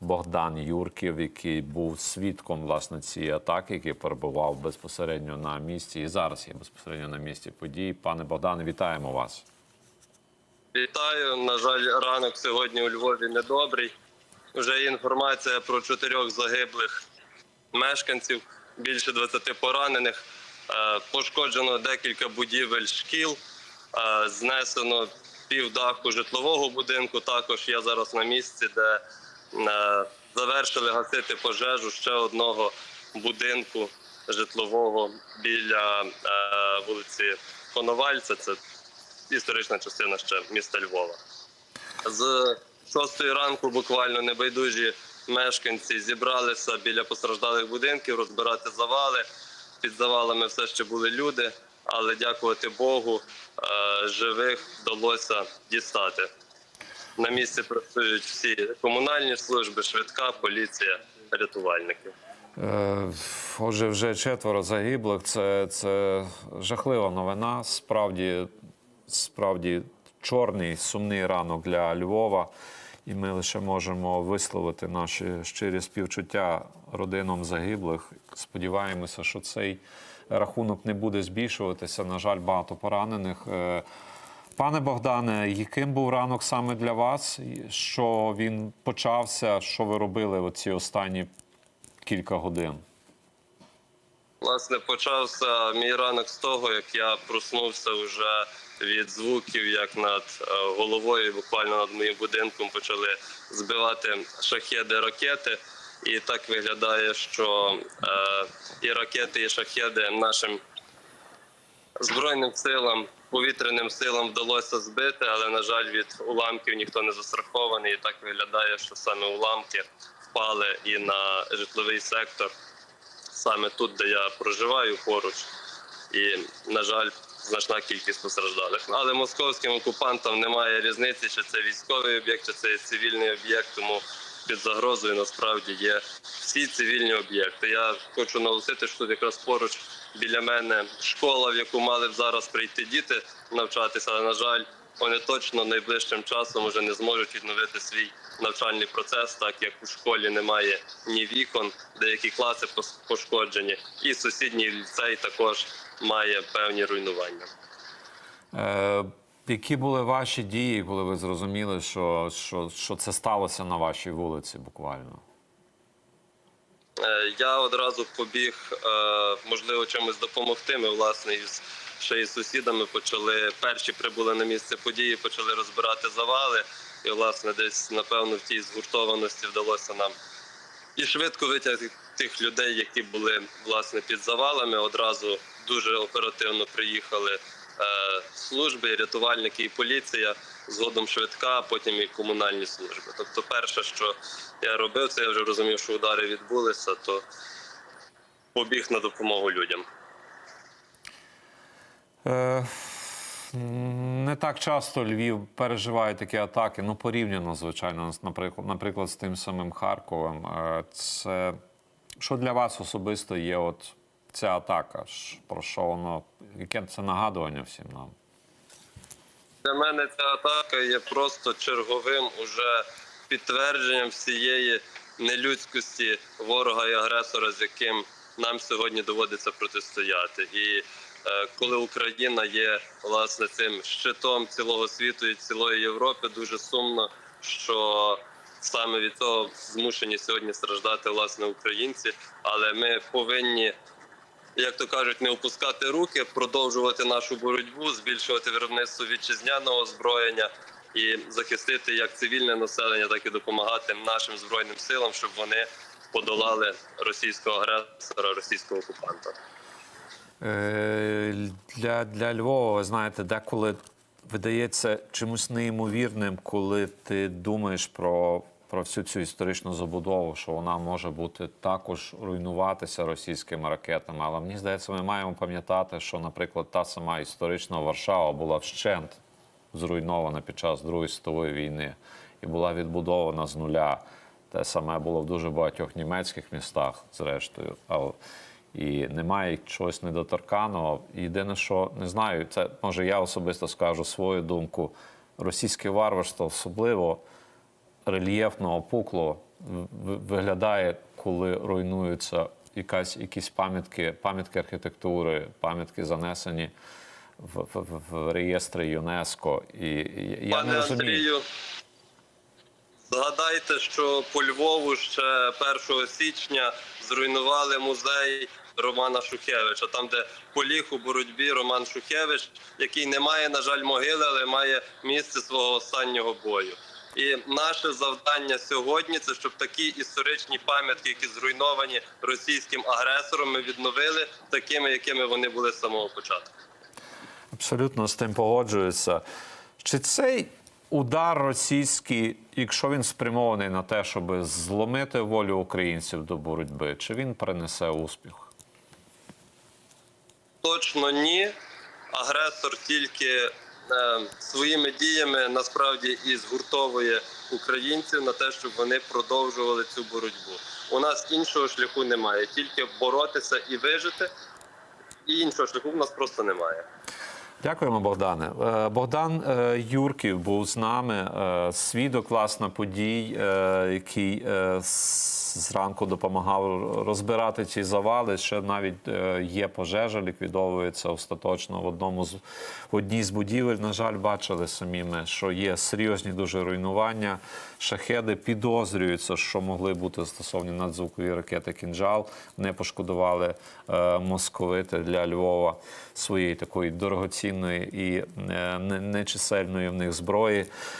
Богдан Юрків, який був свідком власне цієї атаки, який перебував безпосередньо на місці і зараз є безпосередньо на місці подій. Пане Богдане, вітаємо вас. Вітаю. На жаль, ранок сьогодні у Львові недобрий. Вже є інформація про чотирьох загиблих мешканців, більше 20 поранених. Е, Пошкоджено декілька будівель шкіл, е, знесено півдаху житлового будинку. Також я зараз на місці, де завершили гасити пожежу ще одного будинку житлового біля е, вулиці Коновальця. Це історична частина ще міста Львова. З шостої ранку буквально небайдужі мешканці зібралися біля постраждалих будинків розбирати завали. Під завалами все ще були люди, але дякувати Богу, е, живих вдалося дістати. На місці працюють всі комунальні служби, швидка, поліція, рятувальники. Е, Отже, вже четверо загиблих. Це, це жахлива новина. Справді, справді чорний, сумний ранок для Львова. І ми лише можемо висловити наші щирі співчуття родинам загиблих. Сподіваємося, що цей рахунок не буде збільшуватися. На жаль, багато поранених. Пане Богдане, яким був ранок саме для вас? Що він почався? Що ви робили оці останні кілька годин? Власне, почався мій ранок з того, як я проснувся вже від звуків, як над е, головою, буквально над моїм будинком почали збивати шахеди ракети. І так виглядає, що е, і ракети, і шахеди нашим збройним силам, повітряним силам вдалося збити, але на жаль, від уламків ніхто не застрахований. І так виглядає, що саме уламки впали і на житловий сектор саме тут, де я проживаю поруч, і на жаль, значна кількість постраждалих. Але московським окупантам немає різниці, чи це військовий об'єкт, чи це цивільний об'єкт. Тому під загрозою насправді є всі цивільні об'єкти. Я хочу наголосити, що тут якраз поруч біля мене школа, в яку мали б зараз прийти діти навчатися, але на жаль. Вони точно найближчим часом вже не зможуть відновити свій навчальний процес, так як у школі немає ні вікон, деякі класи пошкоджені, і сусідній ліцей також має певні руйнування. Е, які були ваші дії, коли ви зрозуміли, що, що, що це сталося на вашій вулиці буквально? Е, Я одразу побіг, е, можливо, чимось допомогти. Ми власне із ще із сусідами почали перші прибули на місце події, почали розбирати завали. І, власне, десь напевно в тій згуртованості вдалося нам і швидко витягти тих людей, які були власне під завалами. Одразу дуже оперативно приїхали служби, рятувальники і поліція. Згодом швидка, потім і комунальні служби. Тобто, перше, що я робив, це я вже розумів, що удари відбулися, то побіг на допомогу людям. Е, не так часто Львів переживає такі атаки, ну порівняно, звичайно, наприклад, наприклад, з тим самим Харковом. Е, Це що для вас особисто є от ця атака? Ш- Про що воно? Яке це нагадування всім нам? Для мене ця атака є просто черговим уже підтвердженням всієї нелюдськості ворога і агресора, з яким нам сьогодні доводиться протистояти. І е, коли Україна є власне цим щитом цілого світу і цілої Європи, дуже сумно, що саме від цього змушені сьогодні страждати власне українці, але ми повинні як то кажуть, не опускати руки, продовжувати нашу боротьбу, збільшувати виробництво вітчизняного озброєння і захистити як цивільне населення, так і допомагати нашим збройним силам, щоб вони подолали російського агресора, російського окупанта. Е, Для, для Львова, знаєте, деколи видається чимось неймовірним, коли ти думаєш про, про всю цю історичну забудову, що вона може бути також руйнуватися російськими ракетами. Але мені здається, ми маємо пам'ятати, що, наприклад, та сама історична Варшава була вщент зруйнована під час Другої світової війни і була відбудована з нуля. Те саме було в дуже багатьох німецьких містах, зрештою. І немає чогось недоторканого. Єдине, що не знаю, це може я особисто скажу свою думку. Російське варварство особливо рельєфно опукло виглядає, коли руйнуються якась, якісь пам'ятки, пам'ятки архітектури, пам'ятки занесені в, в, в- реєстри ЮНЕСКо. І і я Пане не розумію. Андрію, згадайте, що по Львову ще 1 січня зруйнували музей Романа Шухевича, там, де поліг у боротьбі Роман Шухевич, який не має, на жаль, могили, але має місце свого останнього бою. І наше завдання сьогодні це щоб такі історичні пам'ятки, які зруйновані російським агресором, ми відновили такими, якими вони були з самого початку. Абсолютно з тим погоджуюся. Чи цей удар російський, якщо він спрямований на те, щоб зломити волю українців до боротьби, чи він принесе успіх? Точно ні. Агресор тільки своїми діями насправді і згуртовує українців на те, щоб вони продовжували цю боротьбу. У нас іншого шляху немає, тільки боротися і вижити. І іншого шляху в нас просто немає. Дякуємо, Богдане. Е, Богдан е, Юрків був з нами, е, свідок власне подій, який зранку допомагав розбирати ці завали. Ще навіть є пожежа, ліквідовується остаточно в одному з в одній з будівель. На жаль, бачили самі ми, що є серйозні дуже руйнування. Шахеди підозрюються, що могли бути застосовані надзвукові ракети кінжал. Не пошкодували е, московити для Львова своєї такої дорогоцінної і е, не- нечисельної в них зброї.